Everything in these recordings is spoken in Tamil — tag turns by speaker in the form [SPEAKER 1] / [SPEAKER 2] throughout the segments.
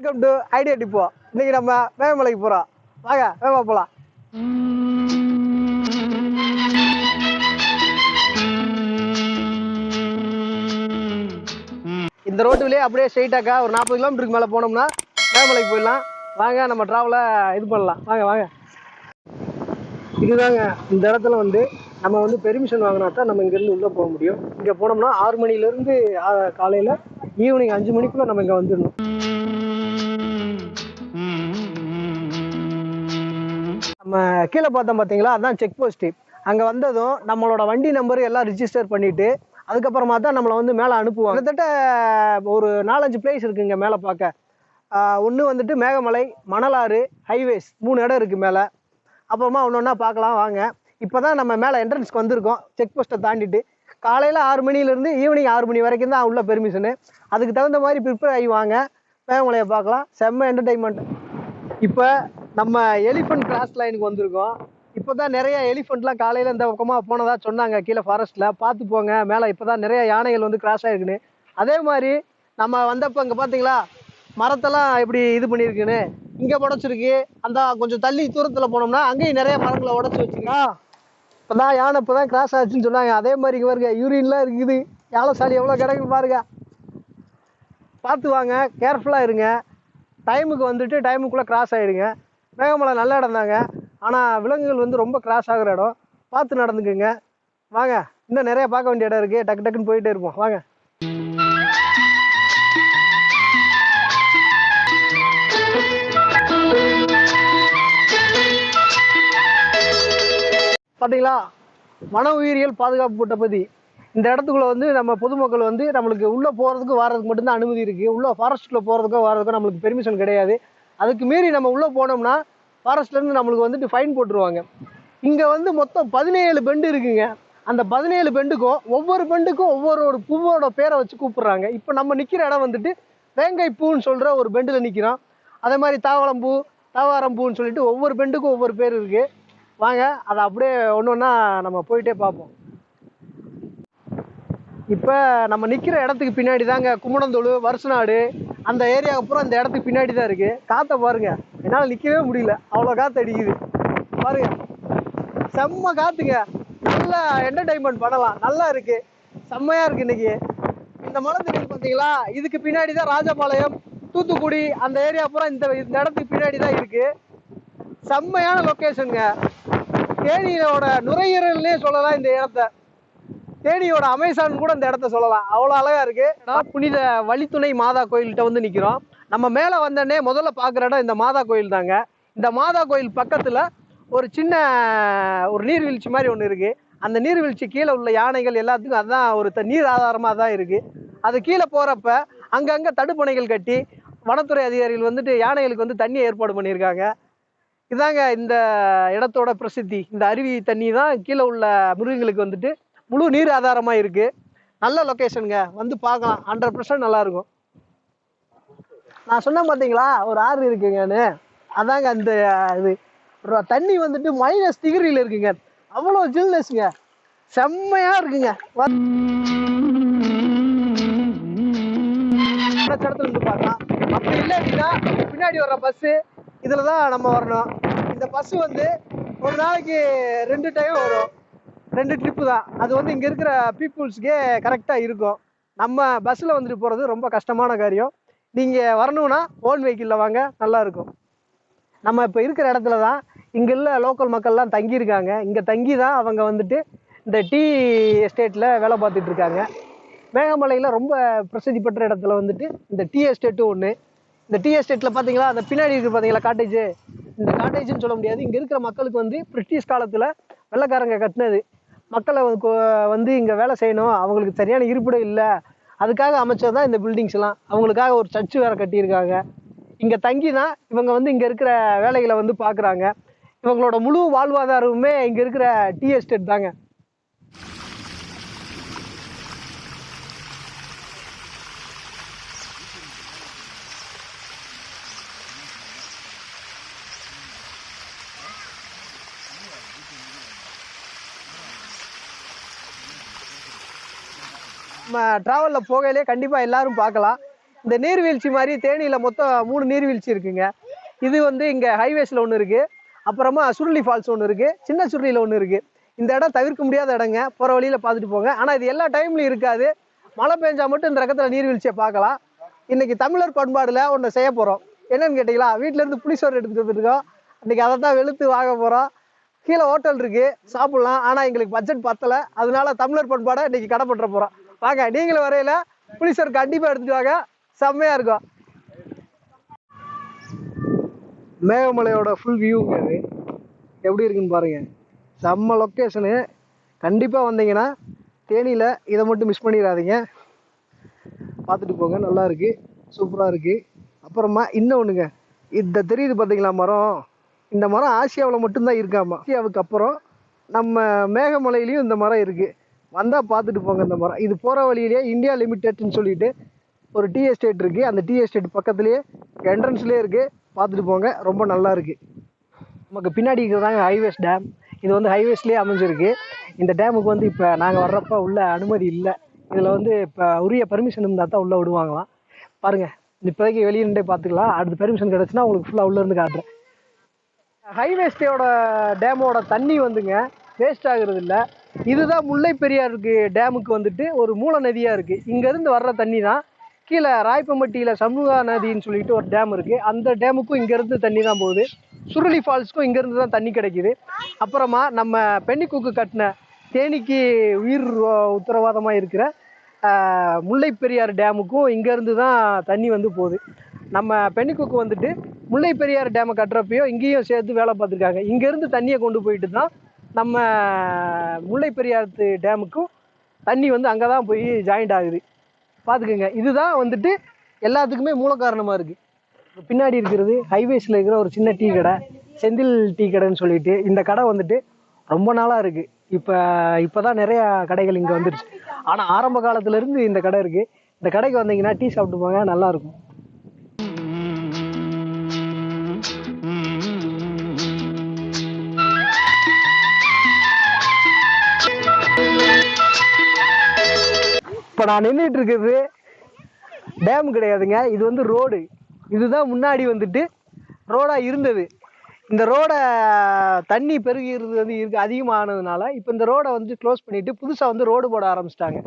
[SPEAKER 1] வெல்கம் டு ஐடியா டிப்போ இன்னைக்கு நம்ம வேகமலைக்கு போறோம். வாங்க வேகமா போலாம். இந்த ரோட்டுலயே அப்படியே ஸ்ட்ரைட்டாக்கா ஒரு நாற்பது கிலோமீட்டருக்கு மேலே போனோம்னா வேகமலைக்கு போயிடலாம். வாங்க நம்ம டிராவலை இது பண்ணலாம். வாங்க வாங்க. இதுதாங்க இந்த இடத்துல வந்து நம்ம வந்து பெர்மிஷன் வாங்கினா தான் நம்ம இங்கேருந்து உள்ளே போக முடியும். இங்கே போனோம்னா ஆறு மணிலேருந்து காலையில் ஈவினிங் அஞ்சு மணிக்குள்ளே நம்ம இங்கே வந்துடணும். கீழே பார்த்தோம் பார்த்தீங்களா? அதான் செக் போஸ்ட்டு அங்கே வந்ததும் நம்மளோட வண்டி நம்பர் எல்லாம் ரிஜிஸ்டர் பண்ணிவிட்டு அதுக்கப்புறமா தான் நம்மளை வந்து மேலே அனுப்புவாங்க. கிட்டத்தட்ட ஒரு நாலஞ்சு பிளேஸ் இருக்குங்க மேலே பார்க்க. ஒன்று வந்துட்டு மேகமலை மணலாறு ஹைவேஸ் மூணு இடம் இருக்குது மேலே. அப்புறமா ஒன்று ஒன்றா பார்க்கலாம் வாங்க. இப்போ தான் நம்ம மேலே என்ட்ரன்ஸ்க்கு வந்திருக்கோம் செக் போஸ்ட்டை தாண்டிட்டு. காலையில் ஆறு மணிலேருந்து ஈவினிங் ஆறு மணி வரைக்கும் தான் உள்ள பெர்மிஷனு அதுக்கு தகுந்த மாதிரி ப்ரிப்பேர் ஆகி வாங்க. மேகமலையை பார்க்கலாம். செம்ம என்டர்டைன்மெண்ட் இப்போ நம்ம எலிஃபண்ட் கிராஸ் லைனுக்கு வந்திருக்கோம். இப்போ தான் நிறைய எலிஃபண்ட்லாம் காலையில் இந்த பக்கமாக போனதா சொன்னாங்க கீழே ஃபாரஸ்ட்டில் பார்த்து போங்க மேலே இப்போ தான் நிறைய யானைகள் வந்து கிராஸ் ஆகிருக்குன்னு அதே மாதிரி நம்ம வந்தப்போ இங்கே பார்த்தீங்களா மரத்தெல்லாம் எப்படி இது பண்ணியிருக்குன்னு. இங்கே உடச்சிருக்கு அந்த கொஞ்சம் தள்ளி தூரத்தில் போனோம்னா அங்கேயும் நிறைய மரங்களை உடச்சி வச்சுருக்கா. இப்போ தான் யானை இப்போ தான் கிராஸ் ஆச்சுன்னு சொன்னாங்க. அதே மாதிரி இங்கே பாருங்க யூரின்லாம் இருக்குது. யானை சாலி எவ்வளோ கிடக்கு பாருங்க. பார்த்து வாங்க கேர்ஃபுல்லாக இருங்க. டைமுக்கு வந்துட்டு டைமுக்குள்ளே கிராஸ் ஆகிடுங்க மேகமலை நல்ல இடம் தாங்க. ஆனால் விலங்குகள் வந்து ரொம்ப கிராஸ் ஆகிற இடம். பார்த்து நடந்துக்குங்க. வாங்க இன்னும் நிறைய பார்க்க வேண்டிய இடம் இருக்குது டக்கு டக்குன்னு போயிட்டே இருப்போம். வாங்க. பார்த்தீங்களா வன உயிரியல் பாதுகாப்பு கூட்ட இந்த இடத்துக்குள்ள வந்து நம்ம பொதுமக்கள் வந்து நம்மளுக்கு உள்ளே போகிறதுக்கு வர்றதுக்கு மட்டும்தான் அனுமதி இருக்குது உள்ளே ஃபாரஸ்ட்டில் போகிறதுக்கோ வர்றதுக்கோ நம்மளுக்கு பெர்மிஷன் கிடையாது. அதுக்கு மீறி நம்ம உள்ளே போனோம்னா ஃபாரஸ்ட்லேருந்து நம்மளுக்கு வந்துட்டு ஃபைன் போட்டுருவாங்க. இங்கே வந்து மொத்தம் பதினேழு பெண்டு இருக்குங்க. அந்த பதினேழு பெண்டுக்கும் ஒவ்வொரு பெண்டுக்கும் ஒவ்வொரு ஒரு பூவோட பேரை வச்சு கூப்பிட்றாங்க. இப்போ நம்ம நிற்கிற இடம் வந்துட்டு வேங்கை பூன்னு சொல்கிற ஒரு பெண்டில் நிற்கிறோம் அதே மாதிரி தாவளம்பூ தாவாரம்பூன்னு சொல்லிட்டு ஒவ்வொரு பெண்டுக்கும் ஒவ்வொரு பேர் இருக்குது வாங்க அதை அப்படியே ஒன்று ஒன்றா நம்ம போயிட்டே பார்ப்போம். இப்போ நம்ம நிற்கிற இடத்துக்கு பின்னாடி தாங்க கும்மணந்தோடு வருசநாடு அந்த ஏரியாவுக்கு அப்புறம் அந்த இடத்துக்கு பின்னாடி தான் இருக்குது காற்றை பாருங்கள் என்னால் நிற்கவே முடியல. அவ்வளோ காற்று அடிக்குது. பாருங்கள் செம்ம காற்றுங்க நல்லா என்டர்டைன்மெண்ட் பண்ணலாம். நல்லா இருக்குது செம்மையாக இருக்குது இன்னைக்கு. இந்த மலை தெரியுது பார்த்தீங்களா இதுக்கு பின்னாடி தான் ராஜபாளையம் தூத்துக்குடி அந்த ஏரியா பூரா இந்த இந்த இடத்துக்கு பின்னாடி தான் இருக்குது செம்மையான லொக்கேஷனுங்க தேனியோட நுரையீரல்னே சொல்லலாம் இந்த இடத்த. தேனியோட அமேசான் கூட இந்த இடத்த சொல்லலாம். அவ்வளோ அழகா இருக்கு. நான் புனித வழித்துணை மாதா கோயில்கிட்ட வந்து நிற்கிறோம் நம்ம மேலே வந்தோடனே முதல்ல பார்க்குற இடம் இந்த மாதா கோயில் தாங்க. இந்த மாதா கோயில் பக்கத்தில் ஒரு சின்ன ஒரு நீர்வீழ்ச்சி மாதிரி ஒன்று இருக்குது அந்த நீர்வீழ்ச்சி கீழே உள்ள யானைகள் எல்லாத்துக்கும் அதுதான் ஒரு த- நீர் ஆதாரமாக தான் இருக்குது அது கீழே போகிறப்ப அங்கங்கே தடுப்பணைகள் கட்டி வனத்துறை அதிகாரிகள் வந்துட்டு யானைகளுக்கு வந்து தண்ணி ஏற்பாடு பண்ணியிருக்காங்க. இதாங்க இந்த இடத்தோட பிரசித்தி. இந்த அருவி தண்ணி தான் கீழே உள்ள மிருகங்களுக்கு வந்துட்டு முழு நீர் ஆதாரமாக இருக்குது நல்ல லொக்கேஷனுங்க வந்து பார்க்கலாம். ஹண்ட்ரட் பர்சன்ட் நல்லாயிருக்கும். நான் சொன்னேன் பார்த்தீங்களா ஒரு ஆறு இருக்குங்கன்னு. அதாங்க அந்த இது. தண்ணி வந்துட்டு மைனஸ் டிகிரியில் இருக்குங்க. அவ்வளோ ஜில்னஸ்ங்க செம்மையாக இருக்குங்க. இடத்துல இருந்து பார்க்கலாம். அப்படி இல்லை அப்படின்னா பின்னாடி வர்ற பஸ்ஸு இதில் தான் நம்ம வரணும். இந்த பஸ்ஸு வந்து ஒரு நாளைக்கு ரெண்டு டைம் வரும். ரெண்டு ட்ரிப்பு தான். அது வந்து இங்கே இருக்கிற பீப்புள்ஸ்க்கே கரெக்டாக இருக்கும். நம்ம பஸ்ஸில் வந்துட்டு போகிறது ரொம்ப கஷ்டமான காரியம். நீங்கள் வரணும்னா ஓன் வெஹிக்கிளில் வாங்க நல்லாயிருக்கும் நம்ம இப்போ இருக்கிற இடத்துல தான் இங்கே உள்ள லோக்கல் மக்கள்லாம் தங்கியிருக்காங்க. இங்கே தங்கி தான் அவங்க வந்துட்டு இந்த டீ எஸ்டேட்டில் வேலை பார்த்துட்டு இருக்காங்க. மேகமலையில் ரொம்ப பிரசித்தி பெற்ற இடத்துல வந்துட்டு இந்த டீ எஸ்டேட்டும் ஒன்று இந்த டீ எஸ்டேட்டில் பார்த்தீங்களா அந்த பின்னாடி இருக்குது பார்த்தீங்களா காட்டேஜ் இந்த காட்டேஜ்னு சொல்ல முடியாது. இங்கே இருக்கிற மக்களுக்கு வந்து பிரிட்டிஷ் காலத்தில் வெள்ளைக்காரங்க கட்டினது. மக்களை வந்து வந்து இங்கே வேலை செய்யணும். அவங்களுக்கு சரியான இருப்பிடம் இல்லை. அதுக்காக அமைச்சது தான் இந்த பில்டிங்ஸ்லாம் அவங்களுக்காக ஒரு சர்ச்சு வேறு கட்டியிருக்காங்க. இங்கே தங்கி தான் இவங்க வந்து இங்கே இருக்கிற வேலைகளை வந்து பார்க்குறாங்க இவங்களோட முழு வாழ்வாதாரமுமே இங்கே இருக்கிற டீ எஸ்டேட் தாங்க. ட்ராவலில் போகையிலே கண்டிப்பாக எல்லாரும் பார்க்கலாம். இந்த நீர்வீழ்ச்சி மாதிரி தேனியில் மொத்தம் மூணு நீர்வீழ்ச்சி இருக்குங்க. இது வந்து இங்கே ஹைவேஸில் ஒன்று இருக்குது அப்புறமா சுருளி ஃபால்ஸ் ஒன்று இருக்குது சின்ன சுருளியில் ஒன்று இருக்குது இந்த இடம் தவிர்க்க முடியாத இடங்க. போகிற வழியில் பார்த்துட்டு போங்க. ஆனால் இது எல்லா டைம்லையும் இருக்காது. மழை பெஞ்சால் மட்டும் இந்த ரகத்தில் நீர்வீழ்ச்சியை பார்க்கலாம். இன்றைக்கி தமிழர் பண்பாடில் ஒன்று செய்ய போகிறோம் என்னன்னு கேட்டிங்களா? வீட்டிலேருந்து இருந்து புளிசோறு எடுத்துட்டு வந்துருக்கோம். இன்றைக்கி அதை தான் வெளுத்து வாங்க போகிறோம் கீழே ஹோட்டல் இருக்குது சாப்பிட்லாம். ஆனால் எங்களுக்கு பட்ஜெட் பத்தலை. அதனால தமிழர் பண்பாடை இன்றைக்கி கடைப்பற்ற போகிறோம் வாங்க நீங்களும் வரையில. புளிசோறு கண்டிப்பாக எடுத்துட்டு வாங்க. செம்மையாக இருக்கும். மேகமலையோட ஃபுல் வியூங்க அது எப்படி இருக்குன்னு பாருங்க. செம்ம லொக்கேஷனு கண்டிப்பாக வந்தீங்கன்னா தேனியில் இதை மட்டும் மிஸ் பண்ணிடாதீங்க. பார்த்துட்டு போங்க நல்லா இருக்கு. சூப்பராக இருக்கு. அப்புறமா இன்னொன்றுங்க இந்த தெரியுது பார்த்தீங்களா மரம்? இந்த மரம் ஆசியாவில் மட்டும்தான் இருக்காமா? ஆசியாவுக்கு அப்புறம் நம்ம மேகமலையிலையும் இந்த மரம் இருக்குது வந்தால் பார்த்துட்டு போங்க இந்த மரம். இது போகிற வழியிலே இந்தியா லிமிடெட்னு சொல்லிட்டு ஒரு டீ எஸ்டேட் இருக்குது அந்த டீ எஸ்டேட் பக்கத்துலேயே என்ட்ரன்ஸ்லேயே இருக்குது பார்த்துட்டு போங்க. ரொம்ப நல்லா இருக்குது நமக்கு பின்னாடி இருக்கிறதாங்க ஹைவேஸ் டேம். இது வந்து ஹைவேஸ்லேயே அமைஞ்சிருக்கு. இந்த டேமுக்கு வந்து இப்போ நாங்கள் வர்றப்ப உள்ள அனுமதி இல்லை. இதில் வந்து இப்போ உரிய பர்மிஷன் இருந்தால் தான் உள்ளே விடுவாங்களாம். பாருங்கள் இப்போதைக்கு வெளியே நின்றே பார்த்துக்கலாம் அடுத்து பெர்மிஷன் கிடச்சுன்னா உங்களுக்கு ஃபுல்லாக உள்ளே இருந்து காட்டுறேன். ஹைவேஸ்டேயோட டேமோட தண்ணி வந்துங்க வேஸ்ட் ஆகுறது இல்லை. இதுதான் முல்லை பெரியாருக்கு டேமுக்கு வந்துட்டு ஒரு மூல நதியாக இருக்குது இங்கேருந்து வர்ற தண்ணி தான் கீழே ராயப்பம்பட்டியில் சமூக நதின்னு சொல்லிட்டு ஒரு டேம் இருக்குது அந்த டேமுக்கும் இங்கேருந்து தண்ணி தான் போகுது. சுருளி ஃபால்ஸ்க்கும் இங்கேருந்து தான் தண்ணி கிடைக்கிது. அப்புறமா நம்ம பென்னிக்குக்கு கட்டின தேனிக்கு உயிர் உத்தரவாதமாக இருக்கிற முல்லை பெரியார் டேமுக்கும் இங்கேருந்து தான் தண்ணி வந்து போகுது. நம்ம பென்னிக்குக்கு வந்துட்டு முல்லை பெரியார் டேமை கட்டுறப்பையோ இங்கேயும் சேர்த்து வேலை பார்த்துருக்காங்க. இங்கேருந்து தண்ணியை கொண்டு போயிட்டு தான் நம்ம முல்லை பெரியார் டேமுக்கும் தண்ணி வந்து அங்கே தான் போய் ஜாயிண்ட் ஆகுது. பார்த்துக்கோங்க இதுதான் வந்துட்டு எல்லாத்துக்குமே மூல காரணமாக இருக்குது பின்னாடி இருக்கிறது ஹைவேஸில் இருக்கிற ஒரு சின்ன டீ கடை செந்தில் டீ கடைன்னு சொல்லிட்டு இந்த கடை வந்துட்டு ரொம்ப நாளாக இருக்குது இப்போ இப்போ தான் நிறையா கடைகள் இங்கே வந்துருச்சு. ஆனால் ஆரம்ப காலத்துலேருந்து இந்த கடை இருக்குது இந்த கடைக்கு வந்தீங்கன்னா டீ சாப்பிட்டு போங்க நல்லாயிருக்கும் நான் நின்றுட்டு இருக்கிறது டேம் கிடையாதுங்க. இது வந்து ரோடு இதுதான் முன்னாடி வந்துட்டு ரோடாக இருந்தது. இந்த ரோடை தண்ணி பெருகிறது வந்து இருக்கு அதிகமானதுனால இப்போ இந்த ரோடை வந்து க்ளோஸ் பண்ணிட்டு புதுசாக வந்து ரோடு போட ஆரம்பிச்சிட்டாங்க.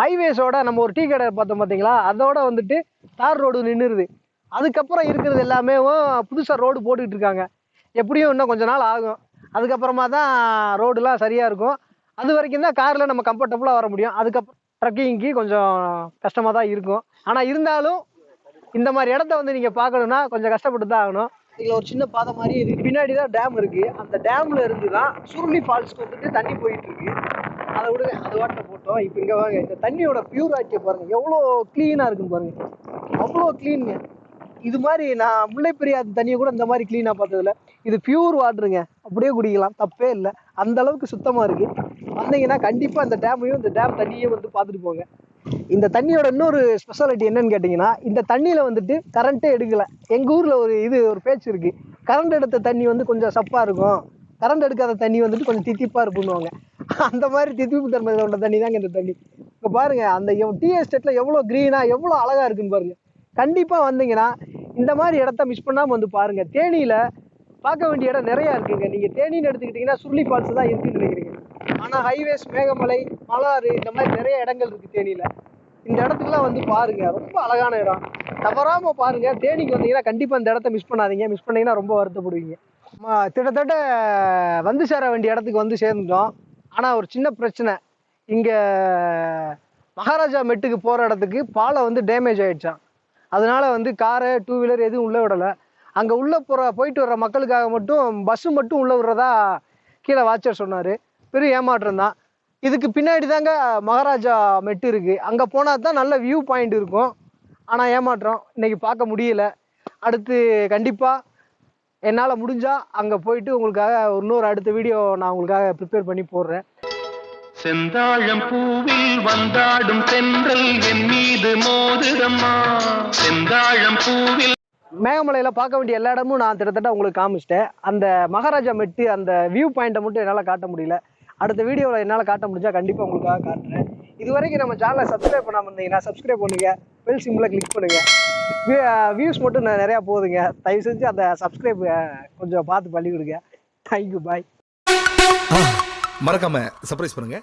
[SPEAKER 1] ஹைவேஸோட நம்ம ஒரு டீ கடை பார்த்தோம் பார்த்தீங்களா? அதோட வந்துட்டு தார் ரோடு நின்றுருது அதுக்கப்புறம் இருக்கிறது எல்லாமே புதுசாக ரோடு போட்டுக்கிட்டு இருக்காங்க. எப்படியும் இன்னும் கொஞ்ச நாள் ஆகும். அதுக்கப்புறமா தான் ரோடுலாம் சரியாக இருக்கும். அது வரைக்கும் தான் காரில் நம்ம கம்ஃபர்டபுளாக வர முடியும். அதுக்கப்புறம் ட்ரக்கிங்க்கு கொஞ்சம் கஷ்டமாக தான் இருக்கும். ஆனால் இருந்தாலும் இந்த மாதிரி இடத்த வந்து நீங்கள் பார்க்கணுன்னா கொஞ்சம் கஷ்டப்பட்டு தான் ஆகணும். இதில் ஒரு சின்ன பாதை மாதிரி இதுக்கு பின்னாடி தான் டேம் இருக்குது அந்த டேமில் இருந்து தான் சுருளி ஃபால்ஸ்க்கு வந்துட்டு தண்ணி போயிட்டு இருக்கு. அதை விடுங்க. அது வாட்டில் போட்டோம். இப்போ இங்கே வாங்க. இந்த தண்ணியோட பியூராக்கிய பாருங்கள் எவ்வளோ க்ளீனாக இருக்குன்னு பாருங்கள் அவ்வளோ க்ளீனுங்க இது மாதிரி நான் முல்லை பெரியார் தண்ணியை கூட இந்த மாதிரி க்ளீனாக பார்த்ததில்ல. இது பியூர் வாட்டருங்க அப்படியே குடிக்கலாம். தப்பே இல்லை. அந்த அளவுக்கு சுத்தமாக இருக்குது வந்தீங்கன்னா கண்டிப்பாக இந்த டேமையும் இந்த டேம் தண்ணியும் வந்து பார்த்துட்டு போங்க. இந்த தண்ணியோட இன்னொரு ஸ்பெஷாலிட்டி என்னன்னு கேட்டிங்கன்னா இந்த தண்ணியில் வந்துட்டு கரண்ட்டே எடுக்கல. எங்கள் ஊரில் ஒரு இது ஒரு பேச்சு இருக்குது கரண்ட் எடுத்த தண்ணி வந்து கொஞ்சம் சப்பாக இருக்கும். கரண்ட் எடுக்காத தண்ணி வந்துட்டு கொஞ்சம் தித்திப்பாக இருக்குன்னுவாங்க அந்த மாதிரி தித்திப்பு தன்மை உள்ள தண்ணி தாங்க இந்த தண்ணி. இப்போ பாருங்க அந்த டீ எஸ்டேட்டில் எவ்வளோ க்ரீனாக எவ்வளோ அழகாக இருக்குன்னு பாருங்க. கண்டிப்பாக வந்தீங்கன்னா இந்த மாதிரி இடத்த மிஸ் பண்ணாமல் வந்து பாருங்க. தேனியில் பார்க்க வேண்டிய இடம் நிறையா இருக்குங்க. நீங்கள் தேனின்னு எடுத்துக்கிட்டிங்கன்னா சுருளி ஃபால்ஸ் தான் இருக்குன்னு ஆனால் ஹைவேஸ் மேகமலை மலாறு இந்த மாதிரி நிறைய இடங்கள் இருக்குது தேனியில். இந்த இடத்துக்குலாம் வந்து பாருங்க ரொம்ப அழகான இடம். தவறாம பாருங்க தேனிக்கு வந்தீங்கன்னா கண்டிப்பாக இந்த இடத்த மிஸ் பண்ணாதீங்க. மிஸ் பண்ணீங்கன்னா ரொம்ப வருத்தப்படுவீங்க. கிட்டத்தட்ட வந்து சேர வேண்டிய இடத்துக்கு வந்து சேர்ந்துட்டோம். ஆனால் ஒரு சின்ன பிரச்சனை. இங்கே மகாராஜா மெட்டுக்கு போகிற இடத்துக்கு பாலம் வந்து டேமேஜ் ஆயிடுச்சான் அதனால வந்து காரு டூ வீலர் எதுவும் உள்ளே விடலை. அங்கே உள்ளே போகிற போயிட்டு வர்ற மக்களுக்காக மட்டும் பஸ்ஸு மட்டும் உள்ளே விடுறதா கீழே வாட்சர் சொன்னார். பெரிய ஏமாற்றம் தான். இதுக்கு பின்னாடி தாங்க மகாராஜா மெட்டு இருக்குது அங்கே போனால் தான் நல்ல வியூ பாயிண்ட் இருக்கும். ஆனால் ஏமாற்றம் இன்னைக்கு பார்க்க முடியல. அடுத்து கண்டிப்பாக என்னால் முடிஞ்சால் அங்கே போயிட்டு உங்களுக்காக இன்னொரு அடுத்த வீடியோ நான் உங்களுக்காக ப்ரிப்பேர் பண்ணி போடுறேன்.
[SPEAKER 2] செந்தாழம் பூவில் வந்தாடும் தென்றல் என் மீது மோதுதம்மா செந்தாழம் பூவில்
[SPEAKER 1] மேகமலையில் பார்க்க வேண்டிய எல்லா இடமும் நான் கிட்டத்தட்ட உங்களுக்கு காமிச்சிட்டேன். அந்த மகாராஜா மெட்டு அந்த வியூ பாயிண்ட்டை மட்டும் என்னால் காட்ட முடியல. அடுத்த வீடியோவில் என்னால் காட்ட முடிஞ்சால் கண்டிப்பாக உங்களுக்காக காட்டுறேன். இது வரைக்கும் நம்ம சேனலை சப்ஸ்கிரைப் பண்ணாமல் இருந்தீங்கன்னா சப்ஸ்கிரைப் பண்ணுங்க. பெல் சிம்பிளை கிளிக் பண்ணுங்கள் வியூஸ் மட்டும் நான் நிறையா போகுதுங்க தயவு செஞ்சு அந்த சப்ஸ்கிரைப் கொஞ்சம் பார்த்து பண்ணி கொடுங்க தேங்க்யூ பாய்
[SPEAKER 3] மறக்காம சர்ப்ரைஸ் பண்ணுங்க.